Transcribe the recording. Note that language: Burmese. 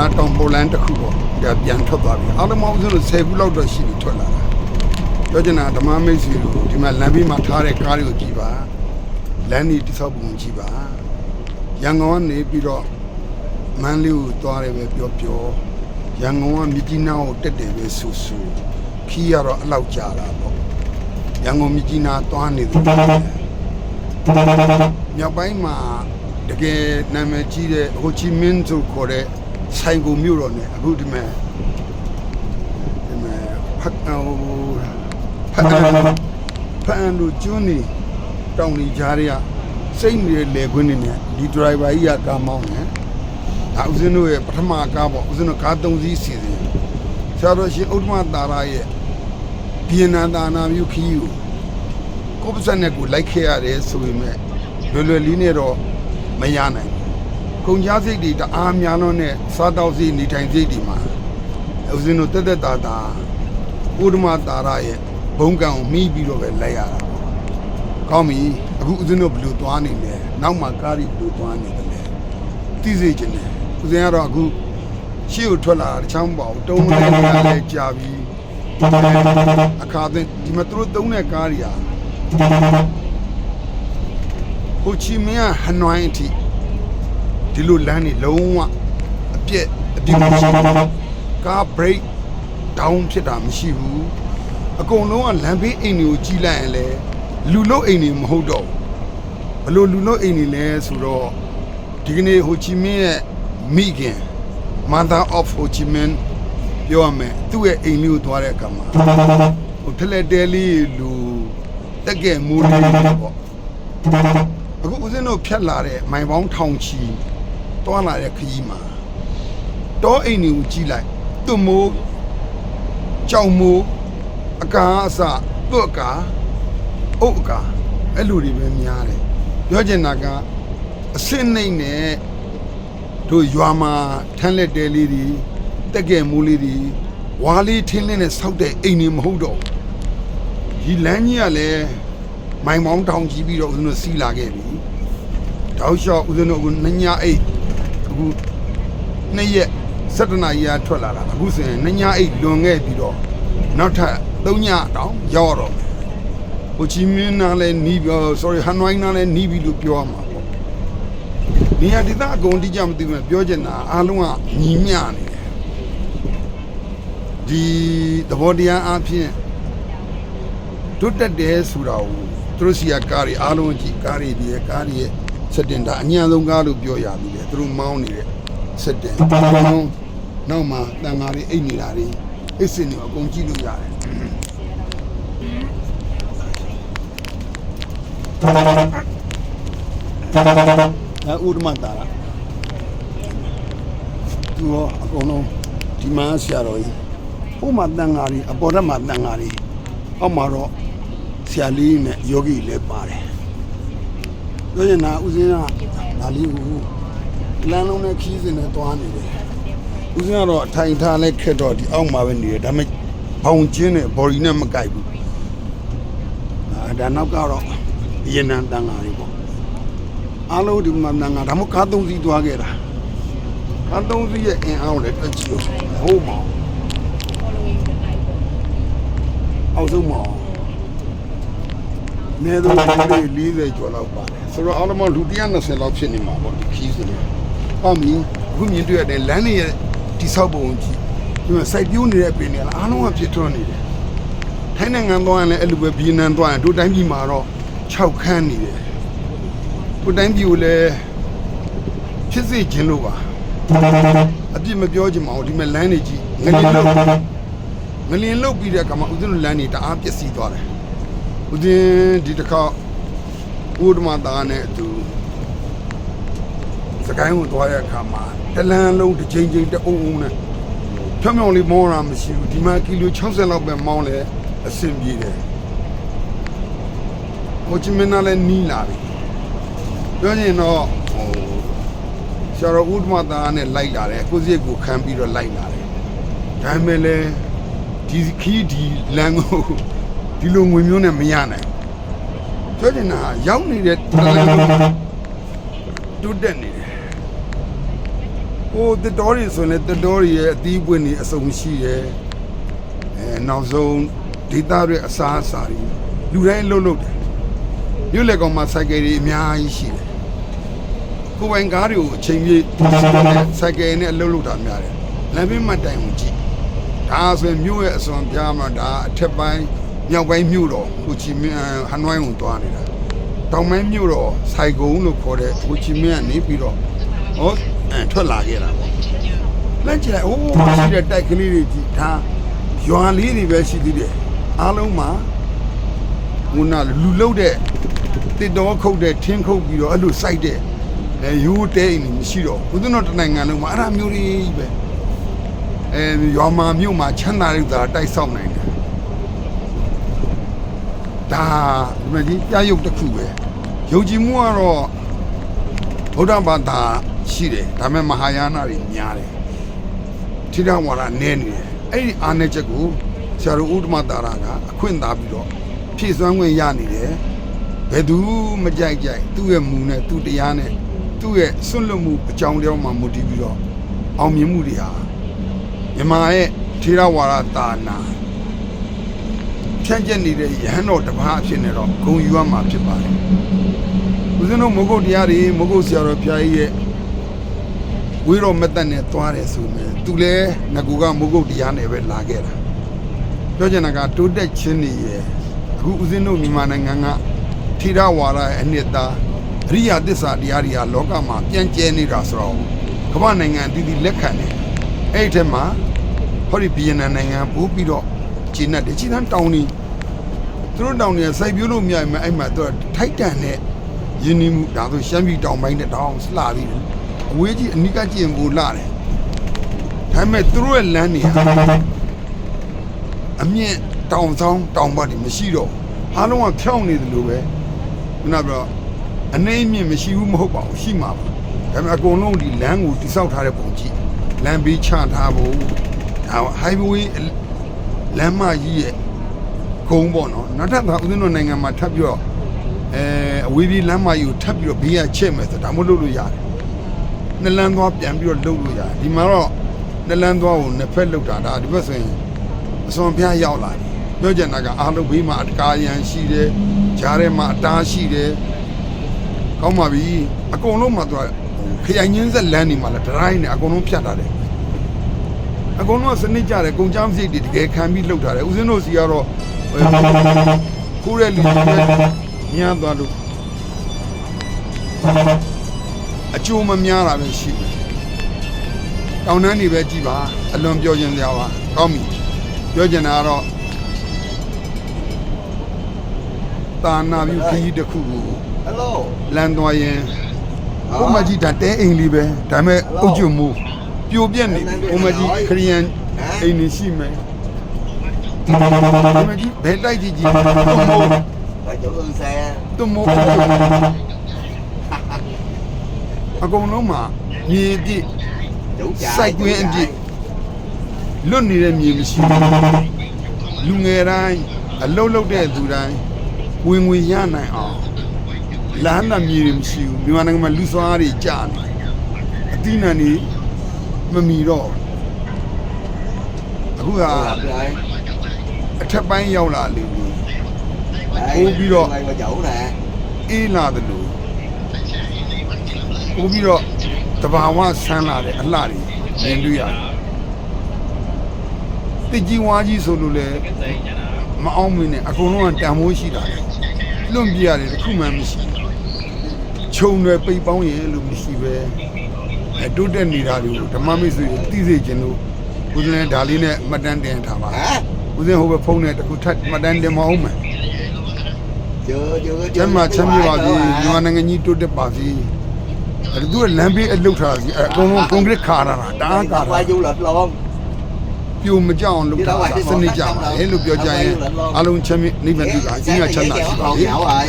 ဒါတောင်ပိုလန်တစ်ခုပေါ့ဒါပြန်ထွက်သွားပြီအားလုံးပေါင်းဆိုလို့10ခုလောက်တော့ရှိပြီထွက်လာတာပြောချင်တာဓမ္မမိတ်ဆွေတို့ဒီမှာလမ်းဘေးမှာထားတဲ့ကားတွေကိုကြည့်ပါလမ်းကြီးတိဆောက်ပုံကြည့်ပါရန်ကုန်ကနေပြီးတော့မန်းလေးကိုသွားတယ်ပဲပြောပြောရန်ကုန်ကမြကြီးနားကိုတက်တယ်ပဲဆူဆူခီးရတော့အလောက်ကြာတာပေါ့ရန်ကုန်မြကြီးနားသွားနေတယ်မြောက်ပိုင်းမှာတကယ်နာမည်ကြီးတဲ့ဟိုချီမင်းဆိုခေါ်တဲ့ ဆိုင်ကိုမြို့တော်နဲ့အခုဒီမဲ့ဒီမဲ့ဖတ်ဟိုဖတ်ဖတ်လို့ကျွန်းနေတောင်ကြီးကြားတွေကစိတ်နေတဲ့လေခွင်းနေနဲ့ဒီဒရိုင်ဘာကြီးကကားမောင်းနေဒါဦးဇင်းတို့ရဲ့ပထမကားပေါ့ဦးဇင်းတို့ကား၃စီးစီစဉ်ဆရာတော်ရှင်ဥဒ္ဓမတာရရဲ့ဘီယနာတာနာမျိုးခီးကိုကိုယ်ပါစနဲ့ကိုလိုက်ခဲ့ရတယ်ဆိုပေမဲ့လွယ်လွယ်လေးနဲ့တော့မရနိုင်ဘူး ကုန်ကြစိတ်တွေတအားများလို့နဲ့စားတောက်စိတ်နေထိုင်စိတ်တွေမှာဦးဇင်းတို့တက်တက်တာတာဥဒ္ဓမတာရရဲ့ဘုံကံကိုမိပြီးတော့ပဲလိုက်ရတာပေါ့ကောင်းပြီအခုဦးဇင်းတို့ဘယ်လိုသွားနေလဲနောက်မှကားတွေဘယ်လိုသွားနေတယ်လဲသိစေချင်တယ်ဦးဇင်းကတော့အခုရှေ့ကိုထွက်လာတာတချမ်းမပေါ့တုံးလေးနေရာလဲကြာပြီအခါသိဒီမှာသူတို့သုံးတဲ့ကားတွေဟာဟိုချီမင်းကဟနွိုင်းအထိ ဒီလိုလမ်းနေလုံးဝအပြက်အပြစ်မရှိဘူးကား break down ဖြစ်တာမရှိဘူးအကုန်လုံးကလမ်းဘေးအိမ်တွေကိုကြီးလိုက်ရင်လေလူလုတ်အိမ်တွေမဟုတ်တော့ဘူးဘယ်လိုလူလုတ်အိမ်တွေလဲဆိုတော့ဒီကနေ့ဟိုချီမင်းရဲ့မိခင် mother of Ho Chi Minh ပြောရမယ်သူ့ရဲ့အိမ်လေးကိုသွားတဲ့အခါမှာဟိုထလက်တဲလေးလူတက်ကဲမိုးလေးပေါ့အခုဦးဇင်းတို့ဖြတ်လာတဲ့မိုင်ပေါင်းထောင်ချီ တွားလာတဲ့ခရီးမှာတောအိမ်တွေကိုကြီးလိုက်သူ့မိုးကြောင်မိုးအကာအစသူ့အကာအုတ်အကာအဲ့လိုတွေပဲများတယ်ပြောချင်တာကအစင်းနှိမ့်နဲ့တို့ရွာမှာထမ်းလက်တဲလေးတွေတက်ကဲမိုးလေးတွေဝါလေးထင်းလင်းနဲ့စောက်တဲ့အိမ်တွေမဟုတ်တော့ဘူးဒီလမ်းကြီးကလည်းမိုင်မောင်းတောင်ကြီးပြီးတော့ဦးဇင်းတို့စီးလာခဲ့ပြီတောက်လျှောက်ဦးဇင်းတို့အခုနှစ်ညအိတ် အခုနှစ်ရက်စက်တနာကြီးကထွက်လာတာအခုဆိုရင်နှစ်ညအိတ်လွန်ခဲ့ပြီးတော့နောက်ထပ်သုံးညတောင်ရောက်တော့မယ်ဟိုချီမင်းနာလည်းနီးပြီး sorry ဟန်ဝိုင်းနာလည်းနီးပြီးလို့ပြောရမှာပေါ့နေရာဒေသအကုန်တိကျမသိဘူးပြောချင်တာအားလုံးကညီမျှနေတယ်ဒီသဘောတရားအဖြစ်တွတ်တက်တယ်ဆိုတာကိုသူတို့စီကကားတွေအားလုံးကြည့်ကားတွေဒီကားတွေရဲ့ စက်တင်ဒါအညံဆုံးကားလို့ပြောရပြီလေသူတို့မောင်းနေတဲ့စက်တင်နောက်မှတန်ဃာတွေအိတ်နေတာတွေအိတ်စင်တွေအကုန်ကြည့်လို့ရတယ်အဲဥဒ္ဓမတာလားသူရောအကုန်လုံးဒီမှာဆရာတော်ကြီးဟိုမှာတန်ဃာတွေအပေါ်ထက်မှာတန်ဃာတွေအောက်မှာတော့ဆရာလေးနဲ့ယောဂီလည်းပါတယ် ပြောရင်နာဦးစင်းကဒါလေးကိုလမ်းလုံးနဲ့ခီးစင်နဲ့တွားနေတယ်ဦးစင်းကတော့အထိုင်ထားလဲခက်တော့ဒီအောက်မှာပဲနေတယ်ဒါပေမဲ့ဘောင်ချင်းနဲ့ body နဲ့မကိုက်ဘူးအဲဒါနောက်ကတော့ရေနံတန်ဃာတွေပေါ့အားလုံးဒီမှာငါဒါမှကားသုံးစီးသွားခဲ့တာကားသုံးစီးရဲ့အင်အားကိုလည်းတွက်ကြည့်လို့ဟုတ်မောင်အောက်ဆုံးမောင် နေတော့ဒီ40ကျော်လောက်ပါတယ်ဆိုတော့အားလုံးလူ120လောက်ဖြစ်နေမှာပေါ့ဒီခီးစနေဟုတ်ပြီအခုမြင်တွေ့ရတဲ့လမ်းတွေရဲ့တိဆောက်ပုံကြီးဒီမှာစိုက်ပြိုးနေတဲ့ပင်တွေလားအားလုံးကဖြစ်ထွန်းနေတယ်ထိုင်းနိုင်ငံသွားရင်လည်းအဲ့လိုပဲဗီယက်နမ်သွားရင်တို့တိုင်းပြည်မှာတော့6ခန်းနေတယ်ကိုတိုင်းပြည်ကိုလည်းဖြစ်စေခြင်းလို့ပါအပြစ်မပြောချင်ပါဘူးဒီမဲ့လမ်းနေကြီးငလင်လုတ်ငလင်လုတ်ပြီးတဲ့အခါမှာဦးဇင်းတို့လမ်းနေတအားပျက်စီးသွားတယ် ဦးဇင်းဒီတစ်ခါဥဒ္ဓမသားနဲ့အတူစကိုင်းကိုသွားတဲ့အခါမှာတလန်းလုံးတစ်ချိန်ချိန်တအုံအုံနဲ့ဖြောင်းဖြောင်းလေးမောင်းတာမရှိဘူးဒီမှာကီလို60လောက်ပဲမောင်းလဲအဆင်ပြေတယ်ဟိုချီမင်းနာလည်းနီးလာပြီပြောရင်တော့ဟိုဆရာတော်ဥဒ္ဓမသားနဲ့လိုက်လာတယ်ကိုစိတ်ကိုခံပြီးတော့လိုက်လာတယ်ဒါပေမဲ့လည်းဒီခီးဒီလမ်းကို ဒီလိုငွေမျိုးနဲ့မရနိုင်ဘူးပြောချင်တာရောက်နေတဲ့တလမ်းကိုတွတ်တက်နေတယ်ဟိုတတော်ရီဆိုရင်လည်းတတော်ရီရဲ့အသီးပွင့်နေအစုံရှိရဲ့အဲနောက်ဆုံးဒေတာတွေအစားအစာတွေလူတိုင်းလှုပ်လှုပ်တယ်မြို့လေကောင်မှာစိုက်ကယ်တွေအများကြီးရှိတယ်ကိုယ်ပိုင်ကားတွေကိုအချိန်ပြည့်စိုက်ကယ်နဲ့အလှုပ်လှုပ်တာများတယ်လမ်းဘေးမှာတိုင်ဝင်ကြည့်ဒါဆိုရင်မြို့ရဲ့အစွန်ပြားမှာဒါအထက်ပိုင်း မြောက်ပိုင်းမြို့တော်ဟိုချီမင်းဟန်နွိုင်းကိုသွားနေတာတောင်ပိုင်းမြို့တော်ဆိုင်ကုန်းလို့ခေါ်တဲ့ဟိုချီမင်းကနေပြီးတော့ဟောအဲထွက်လာခဲ့တာပေါ့လက်ကျလိုက်အိုးရှိတဲ့တိုက်ကလေးတွေကြည့်ဒါရွာလေးတွေပဲရှိသေးတယ်အားလုံးမှာဟိုနာလူလုတ်တဲ့တစ်တော်ခုတ်တဲ့ထင်းခုတ်ပြီးတော့အဲ့လိုစိုက်တဲ့အဲရိုးတဲအိမ်တွေမရှိတော့ဘူးဦးဇင်းတို့တစ်နိုင်ငံလုံးမှာအဲ့ဒါမျိုးတွေပဲအဲရွာမှာမြို့မှာချမ်းသာတဲ့သာတိုက်ဆောက်နိုင်တယ် ဒါဒီမကြီးပြရုပ်တစ်ခုပဲယုံကြည်မှုကတော့ဗုဒ္ဓဘာသာရှိတယ်ဒါပေမဲ့မဟာယာနတွေများတယ်ထိထဝါဒနည်းနေတယ်အဲ့ဒီအာနယ်ချက်ကိုဆရာတော်ဥဒ္ဓမတာရာကအခွင့်သာပြီးတော့ဖြည့်စွမ်းခွင့်ရနေတယ်ဘယ်သူမကြိုက်ကြိုက်သူ့ရဲ့မူနဲ့သူ့တရားနဲ့သူ့ရဲ့စွန့်လွတ်မှုအကြောင်းတရားမှမူတည်ပြီးတော့အောင်မြင်မှုတွေဟာမြန်မာရဲ့ထေရဝါဒတာနာ ဖြန့်ကျက်နေတဲ့ယဟန်တော်တစ်ပါးအဖြစ်နဲ့တော့ဂုံယူရမှာဖြစ်ပါတယ်။ဦးဇင်းတို့မုဂုတ်တရားတွေမုဂုတ်ဆရာတော်ဘုရားကြီးရဲ့ဝေးတော်မက်သက်နဲ့သွားတယ်ဆိုရင်သူလည်းငကူကမုဂုတ်တရားနဲ့ပဲလာခဲ့တာ။ပြောချင်တာကတိုးတက်ခြင်းနေရဲ့အခုဦးဇင်းတို့မြန်မာနိုင်ငံကထိရဝါဒရဲ့အနှစ်သာအရိယာသစ္စာတရားတွေကလောကမှာပြန့်ကျဲနေတာဆိုတော့ကမ္ဘာနိုင်ငံအသီးသီးလက်ခံတယ်။အဲ့ဒီထဲမှာဟောဒီဗီယက်နမ်နိုင်ငံပို့ပြီးတော့ဂျင်းနဲ့တချီတန်းတောင်းနေ သူတို့တောင်တွေကစိုက်ပြိုးလို့မရဘူးအဲ့မှာသူကထိုက်တန်တဲ့ယင်းနှီးမှုဒါဆိုရှမ်းပြည်တောင်ပိုင်းတဲ့တောင်လှပြီးတယ်အဝေးကြီးအနိကကျင်ဘူးလှတယ်ဒါပေမဲ့သူတို့ရဲ့လမ်းတွေဟာအမြင့်တောင်ဆောင်တောင်ဘက်တွေမရှိတော့ဘူးအားလုံးကဖြောင်းနေတယ်လို့ပဲခုနကပြောအနေအမြင့်မရှိဘူးမဟုတ်ပါဘူးရှိမှာပါဒါပေမဲ့အကုန်လုံးဒီလမ်းကိုတိစောက်ထားတဲ့ပုံကြည့်လမ်းဘေးချထားဖို့ဒါ highway လမ်းမကြီးရဲ့ ဂုံပေါ့နော်နောက်ထပ်ကဦးဇင်းတို့နိုင်ငံမှာထပ်ပြီးတော့အဲအဝေးပြေးလမ်းမကြီးကိုထပ်ပြီးတော့ဘေးကချက်မယ်ဆိုဒါမှမဟုတ်လုပ်လို့ရတယ်နှစ်လမ်းသွားပြန်ပြီးတော့လုပ်လို့ရတယ်ဒီမှာတော့နှစ်လမ်းသွားကိုနှစ်ဖက်လုပ်တာဒါဒီဘက်ဆိုရင်အစွန်ဖျားရောက်လာတယ်ပြောချင်တာကအားလုံးဘေးမှာအတကားရန်ရှိတယ်ဂျားထဲမှာအတားရှိတယ်ကောင်းပါပြီအကုန်လုံးမှာသူကခရိုင်ချင်းဆက်လမ်းနေမှာလားဒရိုင်းနဲ့အကုန်လုံးဖြတ်ထားတယ်အကုန်လုံးကစနစ်ကြတယ်ကုန်ချမ်းစရိတ်တွေတကယ်ခံပြီးလှုပ်ထားတယ်ဦးဇင်းတို့စီကတော့ ခိုးတဲ့လူတွေညံ့သွားလို့အကျိုးမများတာပဲရှိတယ်။တောင်းတန်းတွေပဲကြည်ပါအလွန်ပြောခြင်းစရာပါကောင်းပြီပြောချင်တာကတော့တာနာပြုခရီးတစ်ခုကို Hello. လမ်းသွားရင်ဘုမကြီးဒါတဲအိမ်လေးပဲဒါပေမဲ့အုတ်ကျွမှုပြိုပြက်နေဘုမကြီးခရီးယန်အိမ်နေရှိမယ် ဘုမကြီးဘယ်တိုက်ကြည့်ကြည့်ဘုမို့ Phải chỗ ưng xe. သူမို့အကုန်လုံးမှာမြေပြည့် Chủ chạy. Sai chủ quyến em chạy. chị. လွတ်နေတဲ့မြေမရှိဘူးလူငယ်တိုင်းအလုတ်လုတ်တဲ့သူတိုင်းဝင်ငွေရနိုင်အောင်လမ်းနာမြေတွေမရှိဘူးမြန်မာနိုင်ငံမှာလူစွမ်းအားတွေကြာနေအတိနံနေမမီတော့အခုက Cô làm rồi. အထက်ပိုင်းရောက်လာလေပြီ Đây, Cô biết rồi. Quay qua chỗ nè. အေးလာတယ်လို့ပို့ပြီးတော့တဘာဝဆန်းလာတဲ့အလှတွေမြင်တွေ့ရတယ်တိတ်ကြီးဝါကြီးဆိုလို့လည်းမအောင်မင်းနဲ့အကုန်လုံးကတန်မိုးရှိတာလေလွန့်ပြရတယ်တစ်ခုမှမရှိဘူးခြုံတွေပိတ်ပေါင်းရင်လို့မရှိပဲအဲတိုးတက်နေတာတွေကိုဓမ္မမိတ်ဆွေတွေသိစေခြင်းလို့ဦးဇင်းလည်းဒါလေးနဲ့မှတ်တမ်းတင်ထားပါ Hả? ဦးဇင်းဟိုဘက်ဖုန်းနဲ့တစ်ခုထပ်မှတ်တမ်းတင်မအောင်မယ် Chưa, chưa, chưa. ကျမ်းမာချမ်းမြေပါစေ Hoài မြန်မာ thôi mà. နိုင်ငံကြီးတိုးတက်ပါစေအဲ့သူကလမ်းဘေးအလုတ်ထားစီအဲ့အကုန်လုံးကွန်ကရစ်ခါတာတာတအားကာ Đi တာ qua du lịch luôn. ပြိုမကြောက်အောင်လုပ်တာစနစ်ကြပါလေလို့ပြောကြရင်အလုံးချမ်းမြေနိဗ္ဗာန်တည်ပါအင်းကချမ်းသာရှိပါ Con လေ nhậu rồi.